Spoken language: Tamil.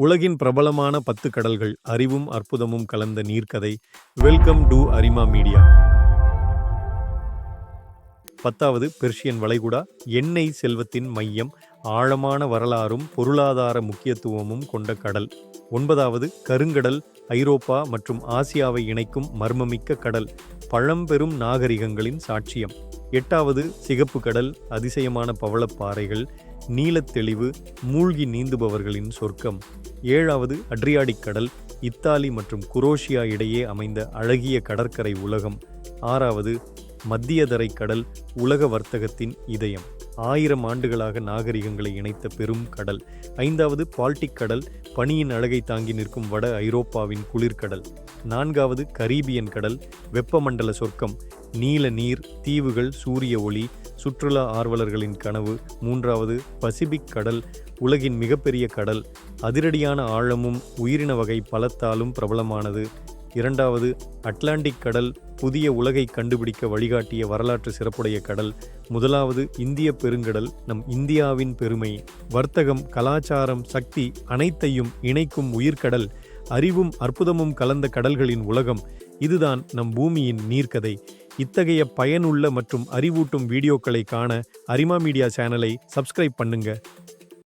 உலகின் பிரபலமான பத்து கடல்கள் அறிவும் அற்புதமும் கலந்த நீர்க்கதை வெல்கம் டு அரிமா மீடியா பத்தாவது பெர்ஷியன் வளைகுடா எண்ணெய் செல்வத்தின் மையம் ஆழமான வரலாறும் பொருளாதார முக்கியத்துவமும் கொண்ட கடல். ஒன்பதாவது கருங்கடல் ஐரோப்பா மற்றும் ஆசியாவை இணைக்கும் மர்மமிக்க கடல் பழம்பெரும் நாகரிகங்களின் சாட்சியம். எட்டாவது சிகப்பு கடல் அதிசயமான பவளப்பாறைகள் நீலத்தெளிவு மூழ்கி நீந்துபவர்களின் சொர்க்கம். ஏழாவது அட்ரியாடிக் கடல் இத்தாலி மற்றும் குரோஷியா இடையே அமைந்த அழகிய கடற்கரை உலகம். ஆறாவது மத்தியதரை கடல் உலக வர்த்தகத்தின் இதயம். ஆயிரம் ஆண்டுகளாக நாகரிகங்களை இணைத்த பெரும் கடல். ஐந்தாவது பால்டிக் கடல் பனியின் அழகை தாங்கி நிற்கும் வட ஐரோப்பாவின் குளிர்கடல். நான்காவது கரீபியன் கடல் வெப்பமண்டல சொர்க்கம். நீல நீர் தீவுகள் சூரிய ஒளி சுற்றுலா ஆர்வலர்களின் கனவு. மூன்றாவது பசிபிக் கடல் உலகின் மிகப்பெரிய கடல். அதிரடியான ஆழமும் உயிரின வகை பலத்தாலும் பிரபலமானது. இரண்டாவது அட்லாண்டிக் கடல் புதிய உலகை கண்டுபிடிக்க வழிகாட்டிய வரலாற்று சிறப்புடைய கடல். முதலாவது இந்திய பெருங்கடல் நம் இந்தியாவின் பெருமை. வர்த்தகம் கலாச்சாரம் சக்தி அனைத்தையும் இணைக்கும் உயிர்க்கடல். அறிவும் அற்புதமும் கலந்த கடல்களின் உலகம். இதுதான் நம் பூமியின் நீர்க்கதை. இத்தகைய பயனுள்ள மற்றும் அறிவூட்டும் வீடியோக்களை காண அரிமா மீடியா சேனலை சப்ஸ்கிரைப் பண்ணுங்க.